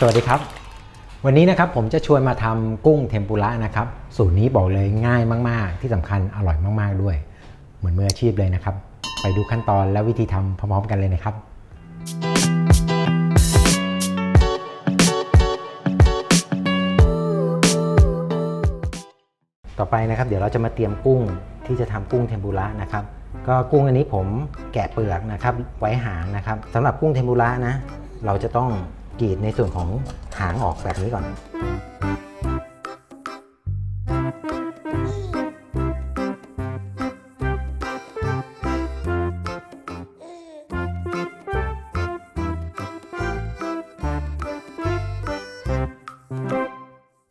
สวัสดีครับ วันนี้นะครับผมจะชวนมาทำกุ้งเทมปุระนะครับ สูตรนี้บอกเลยง่ายมาก ๆ ที่สำคัญอร่อยมาก ๆ ด้วย เหมือนมืออาชีพเลยนะครับ ไปดูขั้นตอนและวิธีทำพร้อม ๆ กันเลยนะครับ ต่อไปนะครับ เดี๋ยวเราจะมาเตรียมกุ้งที่จะทำกุ้งเทมปุระนะครับ ก็กุ้งอันนี้ผมแกะเปลือกนะครับ ไว้หางนะครับสำหรับกุ้งเทมปุระนะ เราจะต้อง กรีดในส่วนของหางออกแบบนี้ก่อน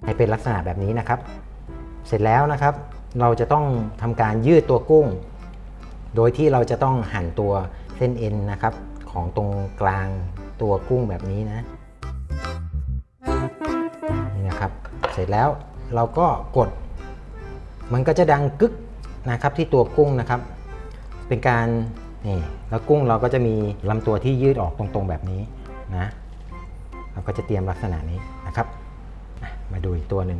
ให้เป็นลักษณะแบบนี้นะครับ เสร็จแล้วนะครับ เราจะต้องทำการยืดตัวกุ้ง โดยที่เราจะต้องหั่นตัวเส้นเอ็นนะครับ ของตรงกลางตัวกุ้งแบบนี้นะ เสร็จแล้ว เราก็กด มันก็จะดังกึกนะครับที่ตัวกุ้งนะครับ เป็นการนี่แล้วกุ้งเราก็จะมีลำตัวที่ยืดออกตรงๆแบบนี้นะเราก็จะเตรียมลักษณะนี้นะครับมาดูอีกตัวหนึ่ง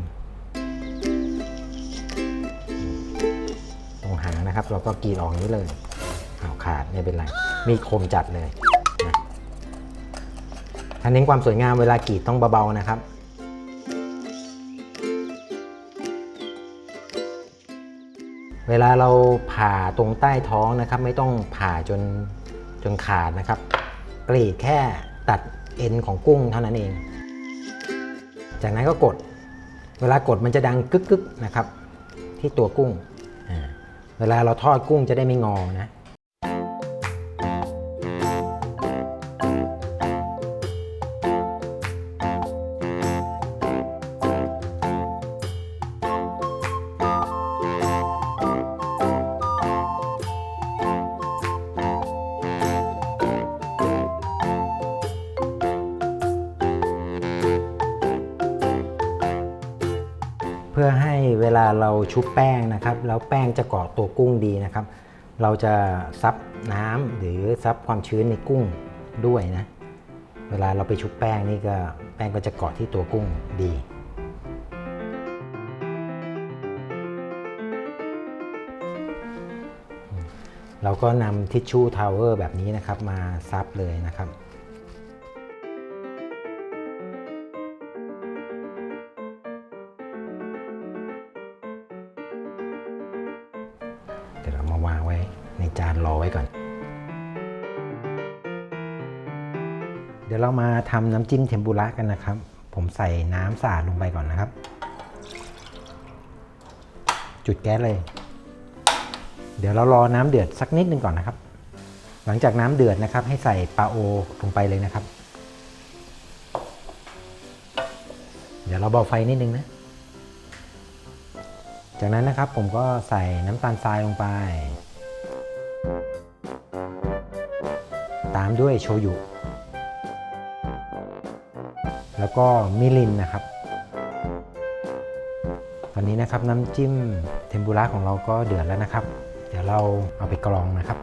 ตรงหางนะครับ เราก็กีดออกนี้เลยเอาขาดไม่เป็นไร มีคมจัดเลยนะถ้าเน้นความสวยงามเวลากีดต้องเบาๆนะครับ เวลาเราผ่าตรงใต้ท้องนะครับ ไม่ต้องผ่าจนจนขาดนะครับ กรีดแค่ตัดเอ็นของกุ้งเท่านั้นเอง จากนั้นก็กด เวลากดมันจะดังกึกๆนะครับ ที่ตัวกุ้ง เวลาเราทอดกุ้งจะได้ไม่งอนะ เราชุบแป้งนะครับ แล้วแป้งจะเกาะตัวกุ้งดีนะครับ เราจะซับน้ำหรือซับความชื้นในกุ้งด้วยนะ เวลาเราไปชุบแป้งนี่ก็แป้งก็จะเกาะที่ตัวกุ้งดีเราก็นำทิชชู่ทาวเวอร์แบบนี้นะครับมาซับเลยนะครับ วเรามาวางไว้ในจานรอไว้ก่อน เดี๋ยวเรามาทำน้ำจิ้มเทมปุระกันนะครับ ผมใส่น้ำสะอาดลงไปก่อนนะครับ จุดแก๊สเลย เดี๋ยวเรารอน้ำเดือดสักนิดนึงก่อนนะครับ หลังจากน้ำเดือดนะครับ ให้ใส่ปลาโอลงไปเลยนะครับ เดี๋ยวเราเบาไฟนิดนึงนะ จากนั้นนะครับผมก็ใส่น้ำตาลทรายลงไป ตามด้วยโชยุ แล้วก็มิรินนะครับ ตอนนี้นะครับน้ำจิ้มเทมปุระของเราก็เดือดแล้วนะครับ เดี๋ยวเราเอาไปกรองนะครับ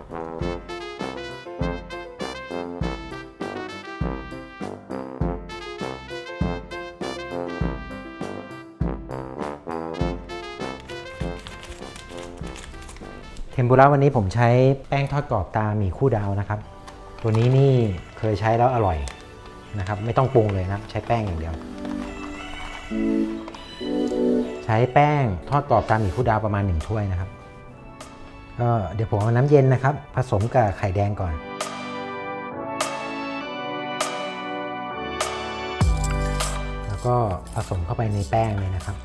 เทมปุระวันนี้ผมใช้แป้งทอดกรอบตาหมี่คู่ดาวนะครับ ตัวนี้นี่เคยใช้แล้วอร่อยนะครับ ไม่ต้องปรุงเลยนะใช้แป้งอย่างเดียว ใช้แป้งทอดกรอบตาหมี่คู่ดาวประมาณ1ถ้วยนะครับก็เดี๋ยวผมเอาน้ำเย็นนะครับ ผสมกับไข่แดงก่อนแล้วก็ผสมเข้าไปในแป้งเลยนะครับ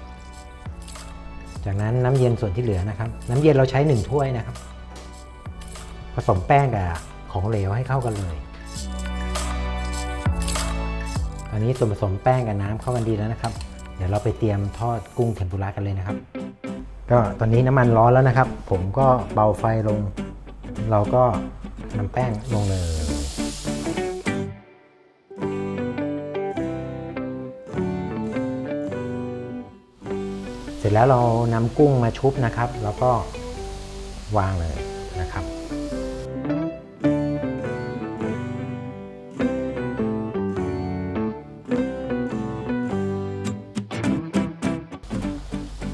จากนั้นน้ำเย็นส่วนที่เหลือนะครับ น้ำเย็นเราใช้ 1 ถ้วยนะครับ ผสมแป้งกับของเหลวให้เข้ากันเลยตอนนี้ส่วนผสมแป้งกับน้ำเข้ากันดีแล้วนะครับ เดี๋ยวเราไปเตรียมทอดกุ้งเทมปุระกันเลยนะครับ ก็ตอนนี้น้ำมันร้อนแล้วนะครับ ผมก็เบาไฟลง เราก็นำแป้งลงเลย แล้วเรานำกุ้งมาชุบนะครับ แล้วก็วางเลยนะครับ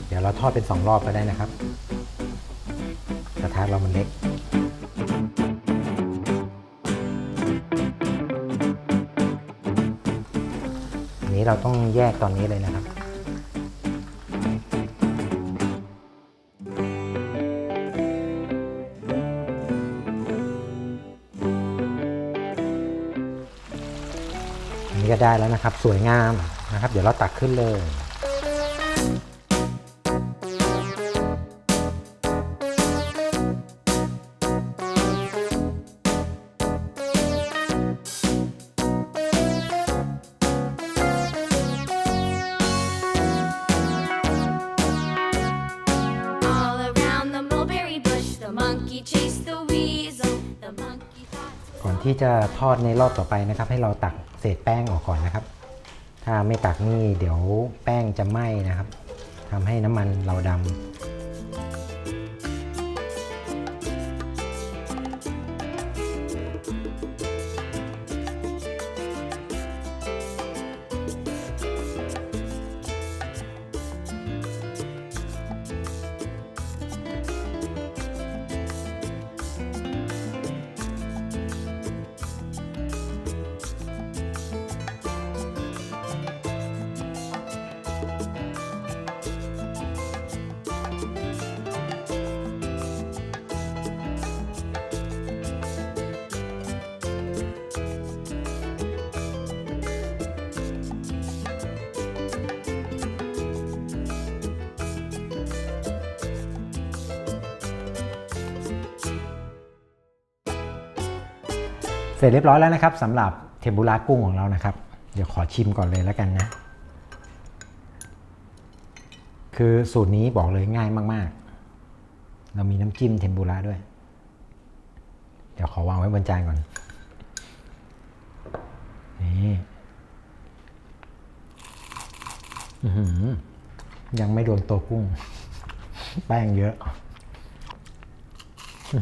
เดี๋ยวเราทอดเป็นสองรอบก็ได้นะครับกระทะเรามันเล็กนี้เราต้องแยกตอนนี้เลยนะครับ ก็ได้แล้วนะครับ สวยงามนะครับ เดี๋ยวเราตักขึ้นเลย ที่จะทอดในรอบต่อไปนะครับ ให้เราตักเศษแป้งออกก่อนนะครับ ถ้าไม่ตักนี่เดี๋ยวแป้งจะไหม้นะครับทำให้น้ำมันเราดำ เสร็จเรียบร้อยแล้วนะครับสำหรับเทมปุระกุ้งของเรานะครับ เดี๋ยวขอชิมก่อนเลยแล้วกันนะ คือสูตรนี้บอกเลยง่ายมากๆ เรามีน้ำจิ้มเทมปุระด้วย เดี๋ยวขอวางไว้บนจานก่อน นี่ยังไม่โดนตัวกุ้ง แป้งเยอะ อื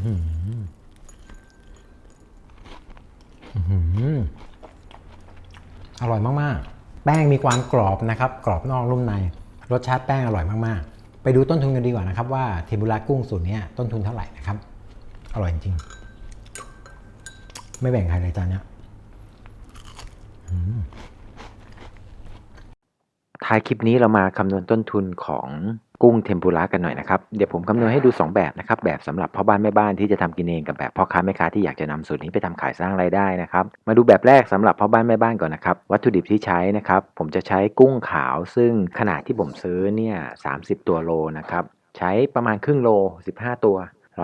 อร่อยมากๆ แป้งมีความกรอบนะครับ กรอบนอกนุ่มใน รสชาติแป้งอร่อยมากๆ ไปดูต้นทุนกันดีกว่านะครับ ว่าเทมปุระกุ้งสูตรนี้ต้นทุนเท่าไหร่นะครับ อร่อยจริง ไม่แบ่งใครเลยจานนี้ท้ายคลิปนี้เรามาคำนวณต้นทุนของ กุ้งเทมปุระกันหน่อยนะครับ เดี๋ยวผมคำนวณให้ดู 2 แบบนะครับ แบบสำหรับพ่อบ้านแม่บ้านที่จะทำกินเองกับแบบพ่อค้าแม่ค้าที่อยากจะนำสูตรนี้ไปทำขายสร้างรายได้นะครับ มาดูแบบแรกสำหรับพ่อบ้านแม่บ้านก่อนนะครับ วัตถุดิบที่ใช้นะครับ ผมจะใช้กุ้งขาวซึ่งขนาดที่ผมซื้อเนี่ย30ตัวโลนะครับ ใช้ประมาณครึ่งโล 15 ตัว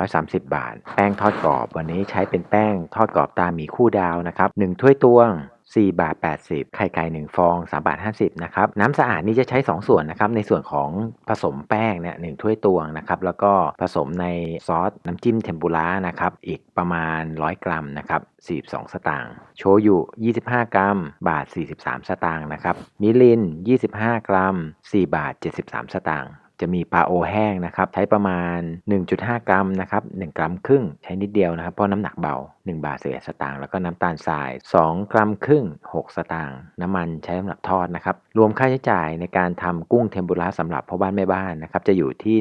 130 บาท แป้งทอดกรอบ วันนี้ใช้เป็นแป้งทอดกรอบตาหมีคู่ดาวนะครับ1ถ้วยตวง 4 บาท 80 ไข่ไก่ 1 ฟอง 3 บาท 50 นะครับ น้ำสะอาดนี่จะใช้ 2 ส่วนนะครับ ในส่วนของผสมแป้งเนี่ยหถ้วยตวงนะครับ แล้วก็ผสมในซอสน้ำจิ้มเทมปุระนะครับ อีกประมาณ 100 กรัมนะครับ42 สตางค์ โชยุ 25 กรัม บาท 43 สตางค์นะครับ มิริน 25 กรัม 4 บาท 73 สตางค์จะมีปลาโอแห้งนะครับ ใช้ประมาณ 1.5 กรัมนะครับ 1 กรัมครึ่ง ใช้นิดเดียวนะครับ เพราะน้ำหนักเบา1 บาท11สตางค์แล้วก็น้ำตาลทราย 2 กรัมครึ่ง 6 สตางค์น้ำมันใช้สำหรับทอดนะครับ รวมค่าใช้จ่ายในการทำกุ้งเทมปุระสำหรับพ่อบ้านแม่บ้านนะครับ จะอยู่ที่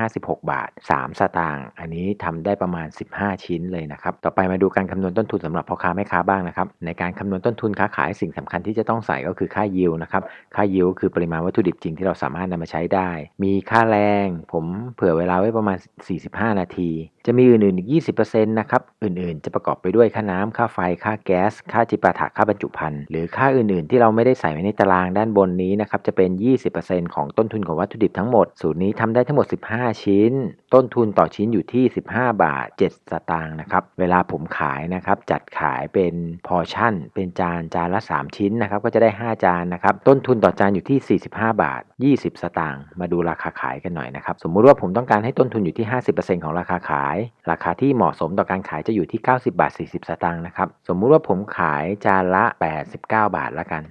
156 บาท 3 สตางค์อันนี้ทำได้ประมาณ 15 ชิ้นเลยนะครับ ต่อไปมาดูการคำนวณต้นทุนสำหรับพ่อค้าแม่ค้าบ้างนะครับ ในการคำนวณต้นทุนค้าขายสิ่งสำคัญที่จะต้องใส่ก็คือค่ายิวนะครับ ค่ายิวคือปริมาณวัตถุดิบจริงที่เราสามารถนำมาใช้ได้ มีค่าแรง ผมเผื่อเวลาไว้ประมาณ 45 นาที จะมีอื่นๆอีก 20%นะครับ อื่นๆ จะประกอบไปด้วยค่าน้ำค่าไฟ ค่าแก๊ส ค่าจิปาถะค่าบรรจุภัณฑ์หรือค่าอื่นๆ ที่เราไม่ได้ใส่ไว้ในตารางด้านบนนี้นะครับจะเป็น 20%ของต้นทุนของวัตถุดิบทั้งหมด สูตรนี้ทำได้ทั้งหมด 15 ชิ้น ต้นทุนต่อชิ้นอยู่ที่ 15 บาท 7 สตางค์นะครับเวลาผมขายนะครับจัดขายเป็นพอชั่น เป็นจานจานละ 3 ชิ้นนะครับก็จะได้ 5 จานนะครับต้นทุนต่อจานอยู่ที่ 45 บาท 20 สตางค์มาดูราคาขายกันหน่อยนะครับสมมุติว่าผมต้องการให้ต้นทุนอยู่ที่ 50%ของราคาขาย ราคาที่เหมาะสมต่อการขายจะอยู่ที่ 90บาท 40 สตางค์นะครับ สมมุติว่าผมขายจานละ 89 บาทละกัน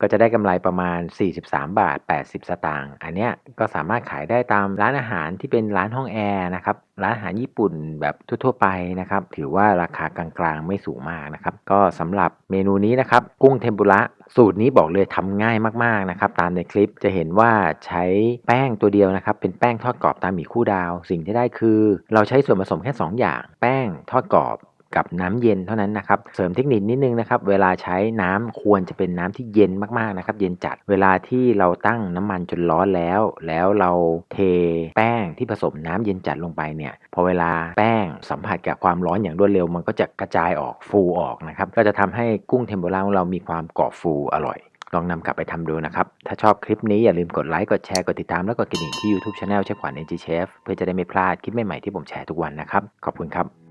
ก็จะได้กำไรประมาณ 43 บาท 80 สตางค์ อันเนี้ยก็สามารถขายได้ตามร้านอาหารที่เป็นร้านห้องแอร์นะครับ ร้านอาหารญี่ปุ่นแบบทั่วๆไปนะครับ ถือว่าราคากลางๆไม่สูงมากนะครับ ก็สำหรับเมนูนี้นะครับ กุ้งเทมปุระสูตรนี้บอกเลยทำง่ายมากๆนะครับ ตามในคลิปจะเห็นว่าใช้แป้งตัวเดียวนะครับ เป็นแป้งทอดกรอบตามหมี่คู่ดาว สิ่งที่ได้คือ เราใช้ส่วนผสมแค่ 2 อย่าง แป้งทอดกรอบ กับน้ำเย็นเท่านั้นนะครับ เสริมเทคนิคนิดนึงนะครับ เวลาใช้น้ำควรจะเป็นน้ำที่เย็นมากๆนะครับ เย็นจัด เวลาที่เราตั้งน้ำมันจนร้อนแล้ว แล้วเราเทแป้งที่ผสมน้ำเย็นจัดลงไปเนี่ย พอเวลาแป้งสัมผัสกับความร้อนอย่างรวดเร็ว มันก็จะกระจายออกฟูออกนะครับ ก็จะทำให้กุ้งเทมปุระของเรามีความกรอบฟูอร่อยลองนำกลับไปทำดูนะครับ ถ้าชอบคลิปนี้อย่าลืมกดไลค์ กดแชร์ กดติดตาม และกดกระดิ่งที่ YouTube Channel เชฟขวัญ NG Chef เพื่อจะได้ไม่พลาดคลิปใหม่ๆที่ผมแชร์ทุกวันนะครับ ขอบคุณครับ